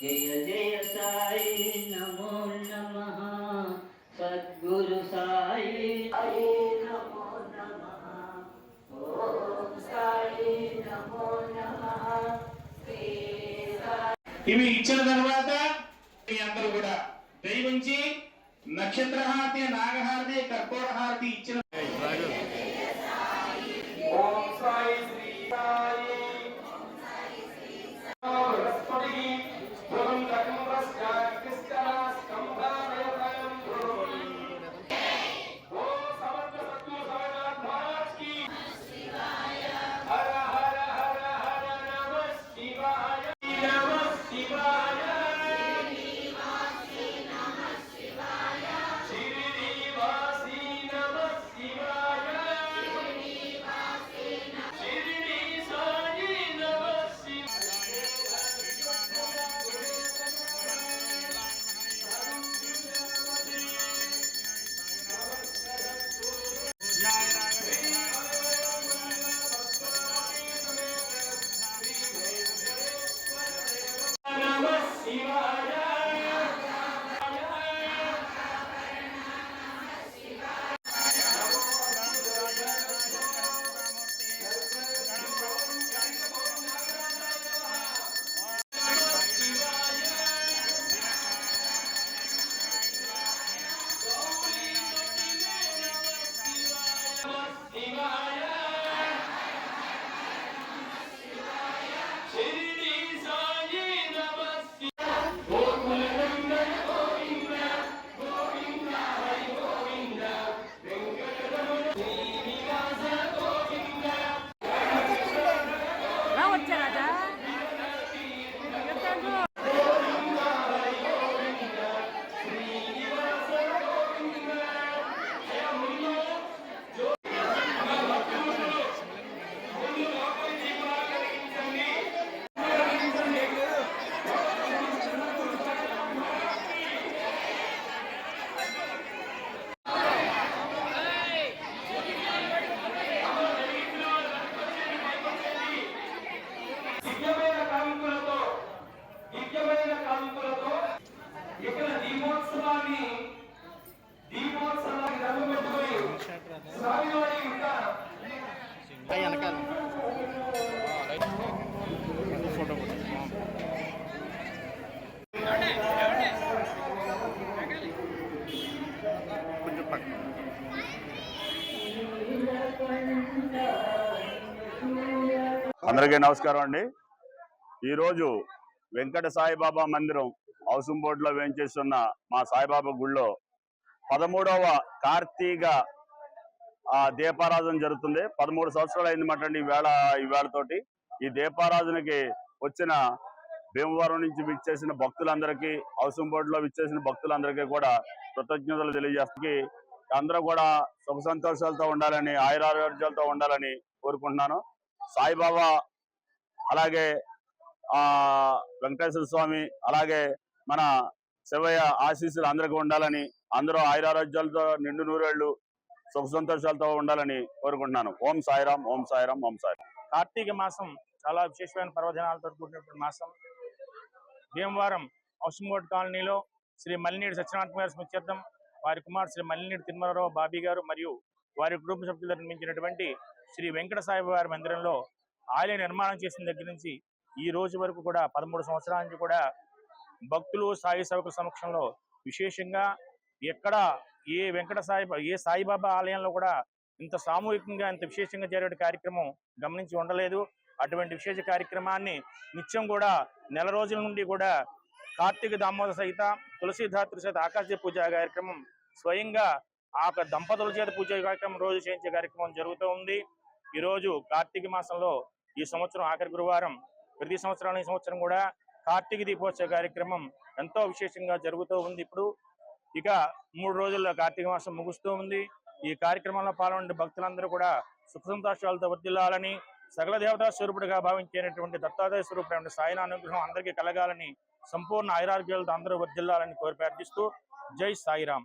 జయ జయ సాయి నమో నమ. సద్గురు సాయి. హరి సాయి నమో నమ. ఇవి ఇచ్చిన తర్వాత మీ అందరూ కూడా దయవించి నక్షత్రహారతి నాగహారతి కర్పూరహారతి ఇచ్చిన నమ అందరికీ నమస్కారం అండి. ఈరోజు వెంకట సాయిబాబా మందిరం హౌసింగ్ బోర్డులో వేయించేస్తున్న మా సాయిబాబా గుళ్ళో పదమూడవ కార్తీక ఆ దీపారాధన జరుగుతుంది. పదమూడు సంవత్సరాలు అయింది మాట ఈ వేళ ఈ వేళతోటి. ఈ దీపారాధనకి వచ్చిన భీమవరం నుంచి విచ్చేసిన భక్తులందరికీ హౌసింగ్ బోర్డులో విచ్చేసిన భక్తులందరికీ కూడా కృతజ్ఞతలు తెలియజేస్తే అందరూ కూడా సుఖ సంతోషాలతో ఉండాలని ఆయురారోగ్యాలతో ఉండాలని కోరుకుంటున్నాను. సాయిబాబా అలాగే ఆ వెంకటేశ్వర స్వామి అలాగే మన శివయ్య ఆశీస్సులు అందరికీ ఉండాలని అందరూ ఆయురారోగ్యాలతో నిండు నూరేళ్ళు సుఖ సంతోషాలతో ఉండాలని కోరుకుంటున్నాను. ఓం సాయిరాం ఓం సాయిరాం ఓం సాయిరాం కార్తీక మాసం చాలా విశేషమైన పర్వదినాలతో కూడినటువంటి మాసం. భీమవరం హౌసింగ్ కాలనీలో శ్రీ మల్లినీడి సత్యనారాయణ గారి స్మృత్యర్థం వారి కుమార్ శ్రీ మల్లినీడి తిరుమలరావు బాబీ గారు మరియు వారి కుటుంబ సభ్యులు నిర్మించినటువంటి శ్రీ వెంకట సాయిబారి మందిరంలో ఆలయ నిర్మాణం చేసిన దగ్గర నుంచి ఈ రోజు వరకు కూడా పదమూడు సంవత్సరాల నుంచి కూడా భక్తులు సాయి సేవకుల సమక్షంలో విశేషంగా ఎక్కడ ఏ వెంకట సాయి ఏ సాయిబాబా ఆలయంలో కూడా ఇంత సామూహికంగా ఇంత విశేషంగా జరిగే కార్యక్రమం గమనించి ఉండలేదు. అటువంటి విశేష కార్యక్రమాన్ని నిత్యం కూడా నెల రోజుల నుండి కూడా కార్తీక దామోదర సహిత తులసీధాత్రి సహిత ఆకాశ పూజ కార్యక్రమం స్వయంగా ఆ యొక్క దంపతుల చేత పూజ కార్యక్రమం రోజు చేయించే కార్యక్రమం జరుగుతూ ఉంది. ఈ రోజు కార్తీక మాసంలో ఈ సంవత్సరం ఆఖరి గురువారం ప్రతి సంవత్సరం ఈ సంవత్సరం కూడా కార్తీక దీపోత్సవ కార్యక్రమం ఎంతో విశేషంగా జరుగుతూ ఉంది ఇప్పుడు. ఇక మూడు రోజుల్లో కార్తీక మాసం ముగుస్తూ ఉంది. ఈ కార్యక్రమంలో పాల్గొనే భక్తులందరూ కూడా సుఖ సంతోషాలతో వర్దిల్లాలని సకల దేవతా స్వరూపుడిగా భావించేటటువంటి దత్తాత్రేయ స్వరూపుడు సాయిన అనుగ్రహం అందరికీ కలగాలని సంపూర్ణ ఐరారోగ్యాలతో అందరూ వర్దిల్లాలని కోరి ప్రార్థిస్తూ జై సాయిరాం